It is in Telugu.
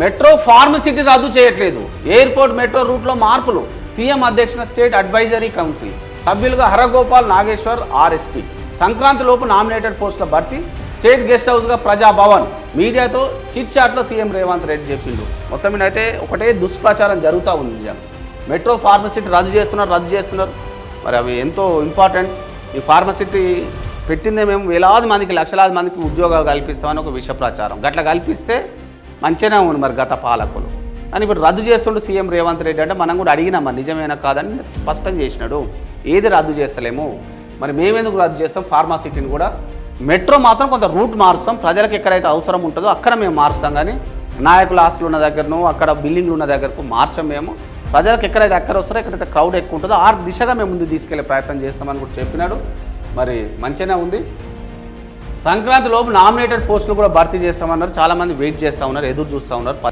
మెట్రో ఫార్మసిటీ రద్దు చేయట్లేదు. ఎయిర్పోర్ట్ మెట్రో రూట్లో మార్పులు. సీఎం అధ్యక్షన స్టేట్ అడ్వైజరీ కౌన్సిల్. సభ్యులుగా హరగోపాల్ నాగేశ్వర్ ఆర్ఎస్పీ. సంక్రాంతి లోపు నామినేటెడ్ పోస్టుల భర్తీ. స్టేట్ గెస్ట్ హౌస్గా ప్రజాభవన్ మీడియాతో చిట్ చాట్లో సీఎం రేవంత్ రెడ్డి చెప్పిండు. మొత్తం మీద అయితే ఒకటే దుష్ప్రచారం జరుగుతూ ఉంది నిజంగా. మెట్రో ఫార్మసిటీ రద్దు చేస్తున్నారు రద్దు చేస్తున్నారు. మరి అవి ఎంతో ఇంపార్టెంట్. ఈ ఫార్మసిటీ పెట్టిందే మేము వేలాది మందికి లక్షలాది మందికి ఉద్యోగాలు కల్పిస్తామని ఒక విష ప్రచారం గట్ల కల్పిస్తే మంచిగానే ఉంది మరి గత పాలకులు. కానీ ఇప్పుడు రద్దు చేస్తుండు సీఎం రేవంత్ రెడ్డి అంటే మనం కూడా అడిగినాం మరి నిజమేనా కాదని స్పష్టం చేసినాడు. ఏది రద్దు చేస్తలేము? మరి మేమెందుకు రద్దు చేస్తాం? ఫార్మాసిటీని కూడా. మెట్రో మాత్రం కొంత రూట్ మారుస్తాం. ప్రజలకు ఎక్కడైతే అవసరం ఉంటుందో అక్కడ మేము మారుస్తాం కానీ నాయకుల ఆస్తులు ఉన్న దగ్గరను అక్కడ బిల్డింగ్లు ఉన్న దగ్గరకు మార్చం మేము. ప్రజలకు ఎక్కడైతే అక్కడ వస్తారో ఎక్కడైతే క్రౌడ్ ఎక్కువ ఉంటుందో ఆ దిశగా మేము ముందు తీసుకెళ్ళే ప్రయత్నం చేస్తామని కూడా చెప్పినాడు. మరి మంచిగానే ఉంది. సంక్రాంతి లోపు నామినేటెడ్ పోస్టులు కూడా భర్తీ చేస్తామన్నారు. చాలామంది వెయిట్ చేస్తూ ఉన్నారు ఎదురు చూస్తూ ఉన్నారు.